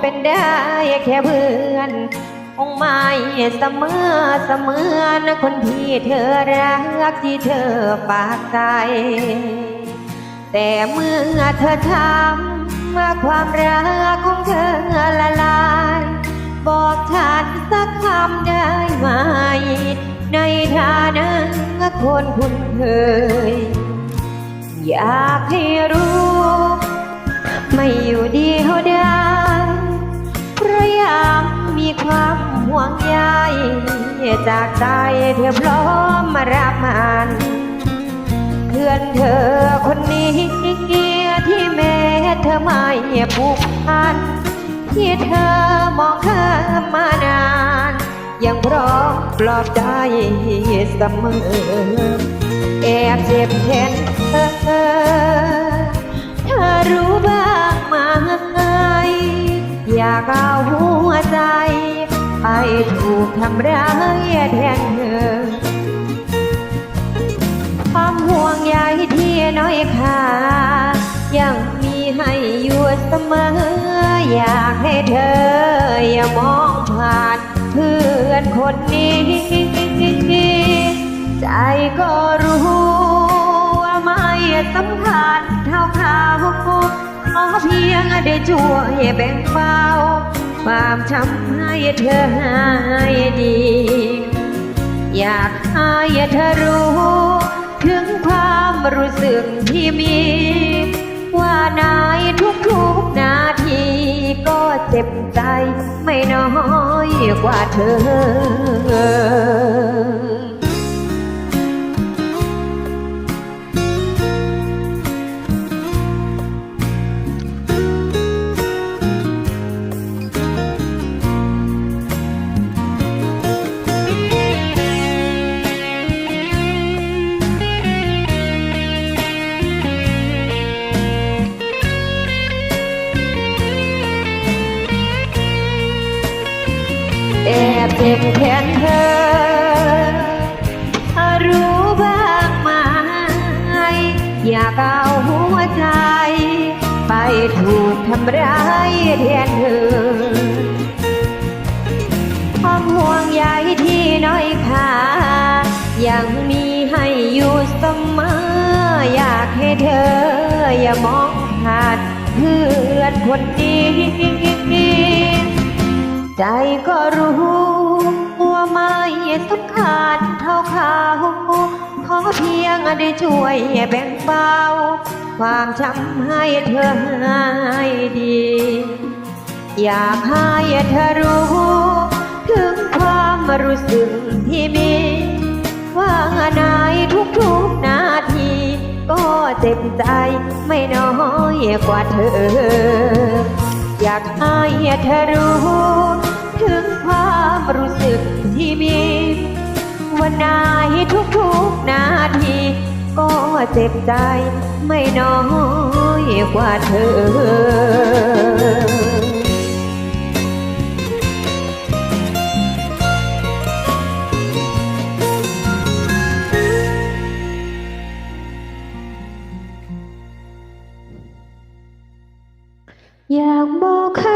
เป็นได้แค่เพื่อนคงไม่เสมอเสมือนคนที่เธอรักที่เธอฝากใจ แต่เมื่อเธอทำว่าความรักของเธอละลาย บอกฉันสักคำได้ไหม ในฐานะคนคุ้นเคย อยากให้รู้ ความห่วงใยจากใจเธอพร้อมมารับมันเพื่อนเธอคนนี้ที่แม้เธอไม่ผูกพันที่เธอมองข้ามมานาน ยังพร้อมปลอบใจเสมอแอบเจ็บแทนเธอเธอรู้บ้างไหมอยากเอาหั ถูกทำร้ายแทนเธอ ความห่วงใยที่น้อยค่ายังมีให้อยู่เสมอ อยากให้เธอ อย่ามองผ่านเพื่อนคนนี้ ใจก็รู้ว่าไม่สำคัญเท่าเขาขอเพียงได้ช่วยแบ่งเบา ความช้ำให้เธอหายดี อยากให้เธอรู้ ถึงความรู้สึกที่มี ว่าในทุกๆนาทีก็เจ็บใจไม่น้อยกว่าเธอ จ็บแทนเธอ รู้บ้างไหมอยากเอาหัวใจ ไปถูกทำร้ายแทนเธอความห่วงใยที่น้อยค่ายังมีให้อยู่เสมอ อยากให้เธอ อย่ามองผ่านเพื่อนคนนี้ใจก็รู้ ว่าไม่สำคัญเท่าเขาขอเพียงได้ช่วยแบ่งเบาความช้ำให้เธอหายดี อยากให้เธอรู้ ถึงความรู้สึกที่มี ว่าในทุกๆนาที ก็เจ็บใจไม่น้อยกว่าเธอ อยากให้เธอรู้ สึกที่มีว่าในทุกๆนาที ก็เจ็บใจไม่น้อยกว่าเธออยากบอกใคร